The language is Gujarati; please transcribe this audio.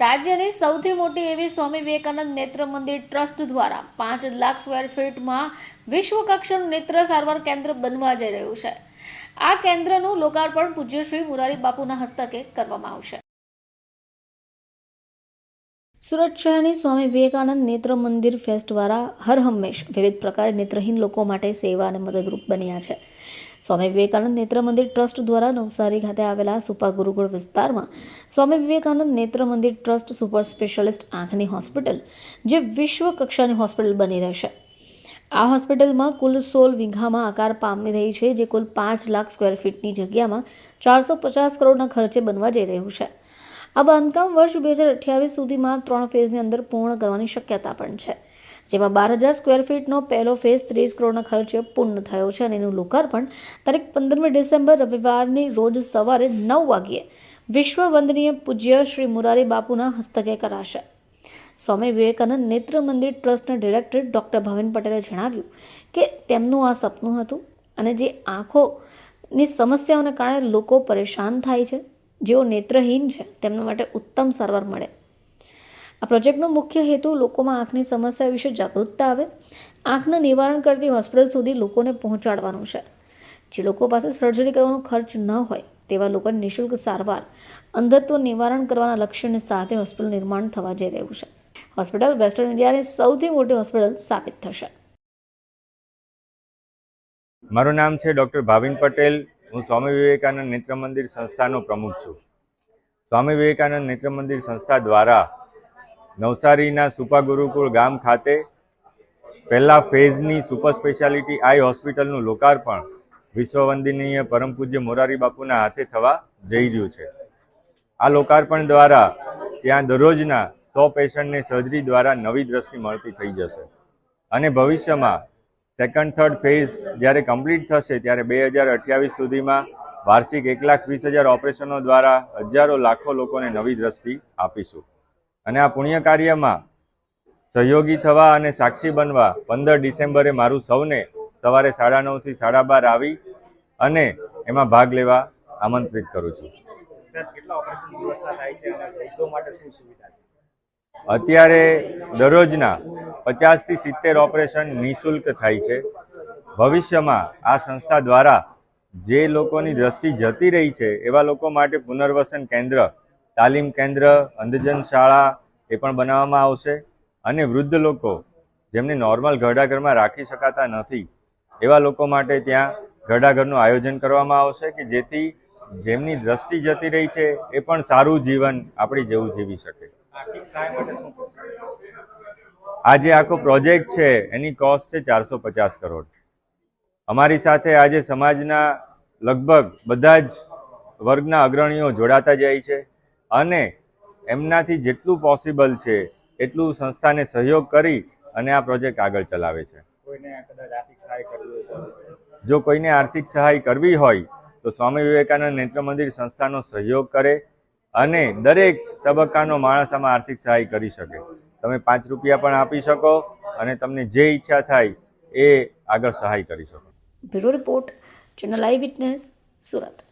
રાજ્યની સૌથી મોટી એવી સ્વામી વિવેકાનંદ નેત્ર મંદિર ટ્રસ્ટ દ્વારા પાંચ લાખ સ્ક્વેર ફીટમાં વિશ્વ કક્ષાનું નેત્ર સારવાર કેન્દ્ર બનવા જઈ રહ્યું છે. આ કેન્દ્રનું લોકાર્પણ પૂજ્ય શ્રી મુરારી બાપુના હસ્તકે કરવામાં આવશે. સુરત શહેરની સ્વામી વિવેકાનંદ નેત્ર મંદિર ફેસ્ટ દ્વારા હર હંમેશ વિવિધ પ્રકારે નેત્રહીન લોકો માટે સેવા અને મદદરૂપ બન્યા છે. સ્વામી વિવેકાનંદ નેત્ર મંદિર ટ્રસ્ટ દ્વારા નવસારી ખાતે આવેલા સુપા ગુરુકુળ વિસ્તારમાં Swami Vivekananda Netra Mandir trust super specialist આંખની હોસ્પિટલ, જે વિશ્વ કક્ષાની હોસ્પિટલ બની રહેશે. આ હોસ્પિટલમાં કુલ સોળ વીઘામાં આકાર પામી રહી છે, જે કુલ પાંચ લાખ સ્ક્વેર ફીટની જગ્યામાં ચારસો પચાસ કરોડના ખર્ચે બનવા જઈ રહ્યું છે. આ બાંધકામ વર્ષ બે હજાર અઠ્યાવીસ સુધીમાં ત્રણ ફેઝની અંદર પૂર્ણ કરવાની શક્યતા પણ છે. જેમાં બાર હજાર સ્ક્વેર ફીટનો પહેલો ફેઝ ત્રીસ કરોડના ખર્ચે પૂર્ણ થયો છે અને એનું લોકાર્પણ તારીખ પંદરમી ડિસેમ્બર રવિવારની રોજ સવારે નવ વાગ્યે વિશ્વ વંદનીય પૂજ્ય શ્રી મુરારી બાપુના હસ્તકે કરાશે. સ્વામી વિવેકાનંદ નેત્ર મંદિર ટ્રસ્ટના ડિરેક્ટર ડૉક્ટર ભાવિન પટેલે જણાવ્યું કે તેમનું આ સપનું હતું અને જે આંખોની સમસ્યાઓને કારણે લોકો પરેશાન થાય છે. જેઓ નેત્રહીન છે, તેમના માટે ઉત્તમ સારવાર મળે. આ પ્રોજેક્ટનો મુખ્ય હેતુ લોકોમાં આંખની સમસ્યા વિશે જાગૃતતા આવે, આંખનું નિવારણ કરતી હોસ્પિટલ સુધી લોકોને પહોંચાડવાનું છે. જે લોકો પાસે સર્જરી કરવાનો ખર્ચ ન હોય, તેવા લોકોને નિઃશુલ્ક સારવાર, અંધત્વ નિવારણ કરવાના લક્ષ્યને સાથે હોસ્પિટલ નિર્માણ થવા જઈ રહ્યું છે. હોસ્પિટલ વેસ્ટર્ન ઇન્ડિયાની સૌથી મોટી હોસ્પિટલ સાબિત થશે. મારું નામ છે ડૉક્ટર ભાવિન પટેલ. હું સ્વામી વિવેકાનંદ નેત્ર મંદિર સંસ્થાનો પ્રમુખ છું. સ્વામી વિવેકાનંદ નેત્ર મંદિર સંસ્થા દ્વારા નવસારીના સુપા ગુરુકુળ ગામ ખાતે પહેલા ફેઝની સુપર સ્પેશિયાલિટી આઈ હોસ્પિટલનું લોકાર્પણ વિશ્વવંદનીય પરમ પૂજ્ય મોરારી બાપુના હાથે થવા જઈ રહ્યું છે. આ લોકાર્પણ દ્વારા ત્યાં દરરોજના સો પેશન્ટને સર્જરી દ્વારા નવી દ્રષ્ટિ મળતી થઈ જશે અને ભવિષ્યમાં સેકન્ડ થર્ડ ફેઝ જ્યારે કમ્પ્લીટ થશે ત્યારે બે હજાર અઠ્યાવીસ સુધીમાં વાર્ષિક એક લાખ વીસ હજાર ઓપરેશનો દ્વારા હજારો લાખો લોકોને નવી દ્રષ્ટિ આપીશું. અને આ પુણ્ય કાર્યમાં સહયોગી થવા અને સાક્ષી બનવા પંદર ડિસેમ્બરે મારું સૌને સવારે સાડા નવથી સાડા બાર આવી અને એમાં ભાગ લેવા આમંત્રિત કરું છું? અત્યારે દરરોજના પચાસથી સિત્તેર ઓપરેશન નિઃશુલ્ક થાય છે. ભવિષ્યમાં આ સંસ્થા દ્વારા જે લોકોની દ્રષ્ટિ જતી રહી છે, એવા લોકો માટે પુનર્વસન કેન્દ્ર, તાલીમ કેન્દ્ર, અંધજન શાળા એ પણ બનાવવામાં આવશે અને વૃદ્ધ લોકો જેમને નોર્મલ ઘરડાઘરમાં રાખી શકાતા નથી, એવા લોકો માટે ત્યાં ઘરડાઘરનું આયોજન કરવામાં આવશે કે જેથી જેમની દ્રષ્ટિ જતી રહી છે, એ પણ સારું જીવન આપણી જેવું જીવી શકે. આ જે આખો પ્રોજેક્ટ છે એની કોસ્ટ છે ચારસો પચાસ કરોડ. અમારી સાથે આજે સમાજના લગભગ બધા જ વર્ગના અગ્રણીઓ જોડાતા જાય છે અને એમનાથી જેટલું પોસિબલ છે એટલું સંસ્થાને સહયોગ કરી અને આ પ્રોજેક્ટ આગળ ચલાવે છે. જો કોઈને આર્થિક સહાય કરવી હોય તો સ્વામી વિવેકાનંદ નેત્ર મંદિર સંસ્થાનો સહયોગ કરે અને દરેક તબક્કાનો માણસ આમાં આર્થિક સહાય કરી શકે. તમે પાંચ રૂપિયા પણ આપી શકો અને તમને જે ઈચ્છા થાય એ આગળ સહાય કરી શકો. Bureau report, channel eye witness, Surat.